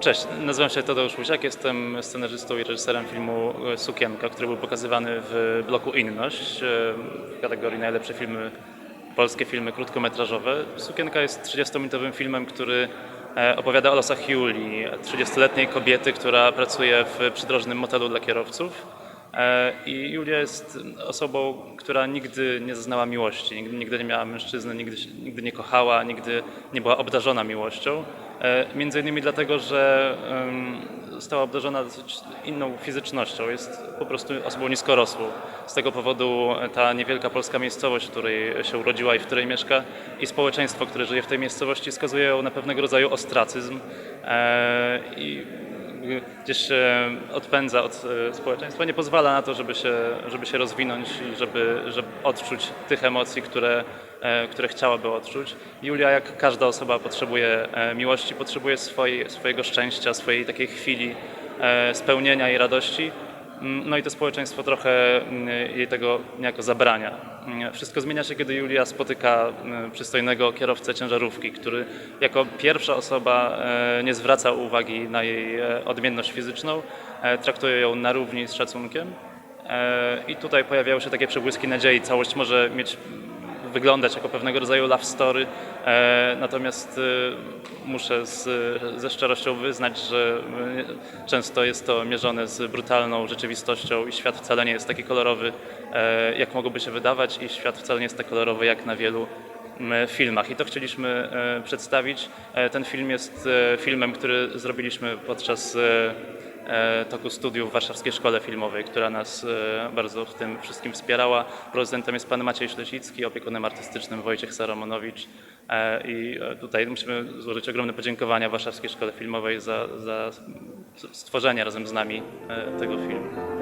Cześć, nazywam się Tadeusz Łysiak, jestem scenarzystą i reżyserem filmu Sukienka, który był pokazywany w bloku Inność e, w kategorii najlepsze filmy, polskie filmy krótkometrażowe. Sukienka jest 30-minutowym filmem, który e, opowiada o losach Julii, 30-letniej kobiety, która pracuje w przydrożnym motelu dla kierowców. E, I Julia jest osobą, która nigdy nie zaznała miłości, nigdy, nigdy nie miała mężczyzny, nigdy, nigdy nie kochała, nigdy nie była obdarzona miłością. E, Między innymi dlatego, że została obdarzona inną fizycznością, jest po prostu osobą niskorosłą. Z tego powodu ta niewielka polska miejscowość, w której się urodziła i w której mieszka i społeczeństwo, które żyje w tej miejscowości skazuje ją na pewnego rodzaju ostracyzm e, i gdzieś się odpędza od e, społeczeństwa, nie pozwala na to, żeby się, żeby się rozwinąć żeby, żeby odczuć tych emocji, które, e, które chciałaby odczuć. Julia, jak każda osoba, potrzebuje e, miłości, potrzebuje swojej, swojego szczęścia, swojej takiej chwili e, spełnienia i radości. Mm, No i to społeczeństwo trochę mm, jej tego niejako zabrania. Wszystko zmienia się, kiedy Julia spotyka mm, przystojnego kierowcę ciężarówki, który jako pierwsza osoba e, nie zwraca uwagi na jej e, odmienność fizyczną, e, traktuje ją na równi z szacunkiem. E, I tutaj pojawiają się takie przebłyski nadziei. Całość może mieć wyglądać jako pewnego rodzaju love story, e, natomiast e, muszę z, ze szczerością wyznać, że e, często jest to mierzone z brutalną rzeczywistością i świat wcale nie jest taki kolorowy, jak mogłoby się wydawać i świat wcale nie jest tak kolorowy jak na wielu filmach. I to chcieliśmy przedstawić. Ten film jest filmem, który zrobiliśmy podczas toku studiów w Warszawskiej Szkole Filmowej, która nas e, bardzo w tym wszystkim wspierała. Producentem jest pan Maciej Ślesicki, opiekunem artystycznym Wojciech Saramonowicz E, i e, tutaj musimy złożyć ogromne podziękowania Warszawskiej Szkole Filmowej za, za stworzenie razem z nami e, tego filmu.